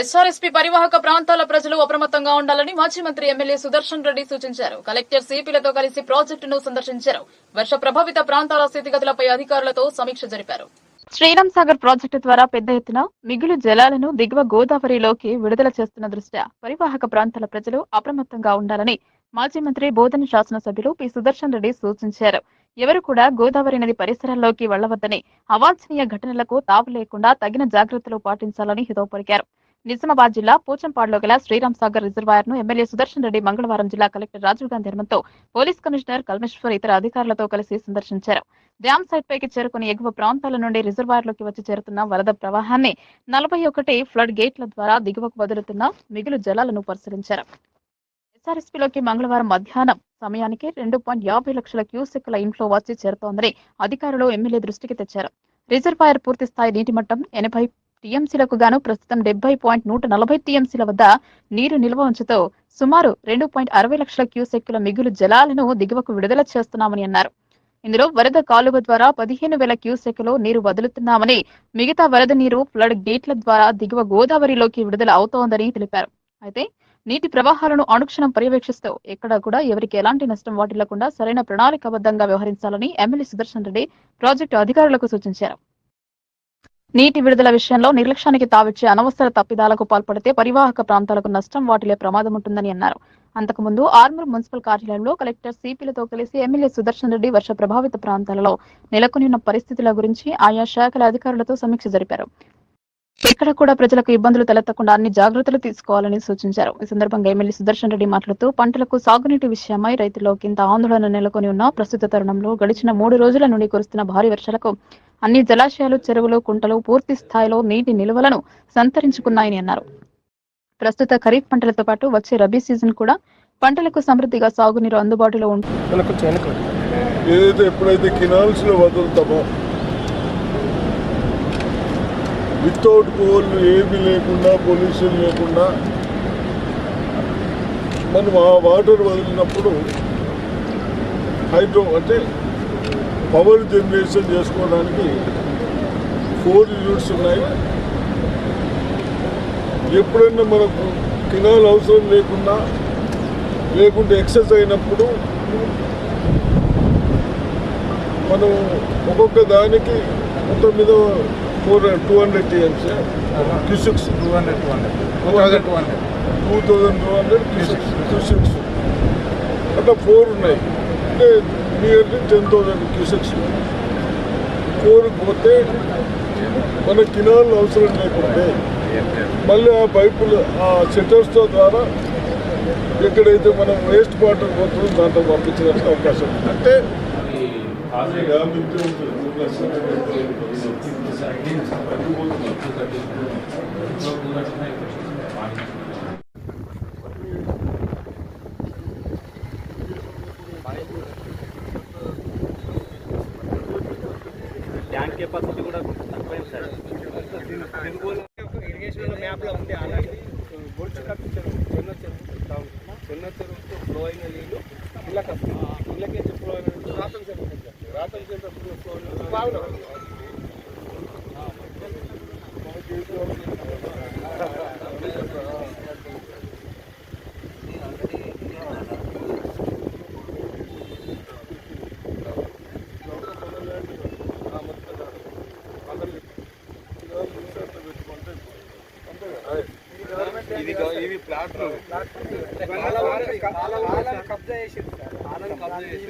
SRSP పరివాహక ప్రాంతాల ప్రజలు అప్రమత్తంగా ఉండాలని మాజీ మంత్రి ఎమ్మెల్యే సుదర్శన్ రెడ్డి సూచించారు. కలెక్టర్ సిపిలతో కలిసి ప్రాజెక్టును సందర్శించారు. వర్ష ప్రభావిత ప్రాంతాల స్థితిగతులపై అధికారులతో సమీక్ష జరిపారు. శ్రీరామ్ సాగర్ ప్రాజెక్టు ద్వారా పెద్ద ఎత్తున మిగులు జలాలను దిగువ గోదావరిలోకి విడుదల చేస్తున్న దృష్ట్యా పరివాహక ప్రాంతాల ప్రజలు అప్రమత్తంగా ఉండాలని మాజీ మంత్రి బోధన శాసనసభ్యులు పి సుదర్శన్ రెడ్డి సూచించారు. ఎవరు కూడా గోదావరి నది పరిసరాల్లోకి వెళ్ళవద్దని అవాంఛనీయ ఘటనలకు తావు లేకుండా తగిన జాగ్రత్తలు పాటించాలని హితవు పలికారు. నిజామాబాద్ జిల్లా పోచంపాడులో గల శ్రీరామ్ సాగర్ రిజర్వాయర్ను ఎమ్మెల్యే సుదర్శన్ రెడ్డి మంగళవారం జిల్లా కలెక్టర్ రాజీవ్ గాంధీ ధర్మంతో పోలీస్ కమిషనర్ కల్మేశ్వర్ ఇతర అధికారులతో కలిసి సందర్శించారు. డ్యామ్ సైట్ పైకి చేరుకుని ఎగువ ప్రాంతాల నుండి రిజర్వాయర్లోకి వచ్చి చేరుతున్న వరద ప్రవాహాన్ని నలభై ఒకటి ఫ్లడ్ గేట్ల ద్వారా దిగువకు వదులుతున్న మిగులు జలాలను పరిశీలించారు. ఎస్ఆర్ఎస్పీలోకి మంగళవారం మధ్యాహ్నం సమయానికి రెండు పాయింట్ యాభై లక్షల క్యూసెక్ల ఇంట్లో వచ్చి చేరుతోందని అధికారులు ఎమ్మెల్యే దృష్టికి తెచ్చారు. రిజర్వాయర్ పూర్తి స్థాయి నీటి మట్టం ఎనభై టీఎంసీలకు గాను ప్రస్తుతం డెబ్బై పాయింట్ నూట నలభై టీఎంసీల వద్ద నీరు నిల్వ ఉంచుతో సుమారు రెండు పాయింట్ అరవై లక్షల క్యూసెక్కుల మిగులు జలాలను దిగువకు విడుదల చేస్తున్నామని అన్నారు. ఇందులో వరద కాలువ ద్వారా పదిహేను వేల క్యూసెక్కులు నీరు వదులుతున్నామని మిగతా వరద నీరు ఫ్లడ్ గేట్ల ద్వారా దిగువ గోదావరిలోకి విడుదల అవుతోందని తెలిపారు. అయితే నీటి ప్రవాహాలను అనుక్షణం పర్యవేక్షిస్తూ ఎక్కడా కూడా ఎవరికి ఎలాంటి నష్టం వాటిల్లకుండా సరైన ప్రణాళికాబద్ధంగా వ్యవహరించాలని ఎమ్మెల్యే సుదర్శన్ రెడ్డి ప్రాజెక్టు అధికారులకు సూచించారు. నీటి విడుదల విషయంలో నిర్లక్ష్యానికి తావిచ్చే అనవసర తప్పిదాలకు పాల్పడితే పరివాహక ప్రాంతాలకు నష్టం వాటిలే ప్రమాదం ఉంటుందని అన్నారు. అంతకుముందు ఆర్మూర్ మున్సిపల్ కార్యాలయంలో కలెక్టర్ సిపిలతో కలిసి ఎమ్మెల్యే సుదర్శన్ రెడ్డి వర్ష ప్రభావిత ప్రాంతాలలో నెలకొని ఉన్న పరిస్థితుల గురించి ఆయా శాఖల అధికారులతో సమీక్ష జరిపారు. ఎక్కడ కూడా ప్రజలకు ఇబ్బందులు తలెత్తకుండా అన్ని జాగ్రత్తలు తీసుకోవాలని సూచించారు. ఈ సందర్భంగా ఎమ్మెల్యే సుదర్శన్ రెడ్డి మాట్లాడుతూ పంటలకు సాగునీటి విషయమై రైతుల్లో కింద ఆందోళన నెలకొని ఉన్న ప్రస్తుత తరుణంలో గడిచిన మూడు రోజుల నుండి కురుస్తున్న భారీ వర్షాలకు అన్ని జలాశయాలు చెరువులు కుంటలు పూర్తి స్థాయిలో నీటి నిల్వలను సంతరించుకున్నాయని అన్నారు. ప్రస్తుత ఖరీఫ్ పంటలతో పాటు వచ్చే రబీ సీజన్ కూడా పంటలకు సమృద్ధిగా సాగునీరు అందుబాటులో ఉంటుంది వెనక్కి వెనక్కి ఏదైతే ఎప్పుడైతే కినాల్స్లో వదులుతామో వితౌట్ ఏమీ లేకుండా పొల్యూషన్ లేకుండా మనం ఆ వాటర్ వదిలినప్పుడు హైడ్రో అంటే పవర్ జనరేషన్ చేసుకోవడానికి ఫోర్ యూనిట్స్ ఉన్నాయి. ఎప్పుడైనా మనకు కినాల్ అవసరం లేకుండా లేకుంటే ఎక్సెస్ అయినప్పుడు మనం ఒక్కొక్క దానికి మొత్తం మీద four two hundred TMC. Cusecs. Two hundred two hundred. Two thousand two hundred. Two thousand two hundred cusecs cusecs. అట్లా ఫోర్ ఉన్నాయి. అంటే nearly ten thousand cusecs four మన కినాల్ అవసరం లేకుంటే మళ్ళీ ఆ పైపులు ఆ సెటర్స్తో ద్వారా ఎక్కడైతే మనం వేస్ట్ వాటర్ పోతుందో దాంట్లో పంపించడానికి అవకాశం ఉంది. అంటే డ్యామ్ ఉంటుంది ప్లస్ ట్యాంక్ కెపాసిటీ కూడా తక్కువైంది సార్. ఇరిగేషన్ మ్యాప్లో ఉంది ఆల్రెడీ. బొడుచు కట్టు చెరువు చిన్న చెరువు చిన్న చెరువుతో ఫ్లో అయిన నీళ్ళు ఇళ్ళకి వస్తుంది ఇళ్ళకి నుంచి ఫ్లో అయిన రాతం చెరువు రాతం చెరువు ఫ్లో అయిన ఇవి ప్లాట్లు. కబ్జా చేసింది సార్. కబ్జా చేసి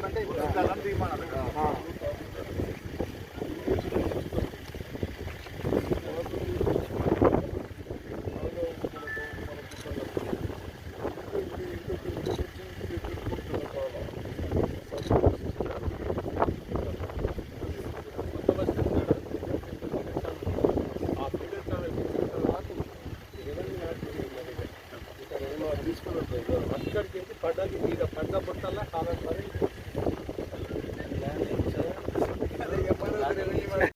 స్థలం తీసుకుని అక్కడికి వెళ్ళి పడ్డకి మీద పడ్డ పుట్టల్లా కాలం మరి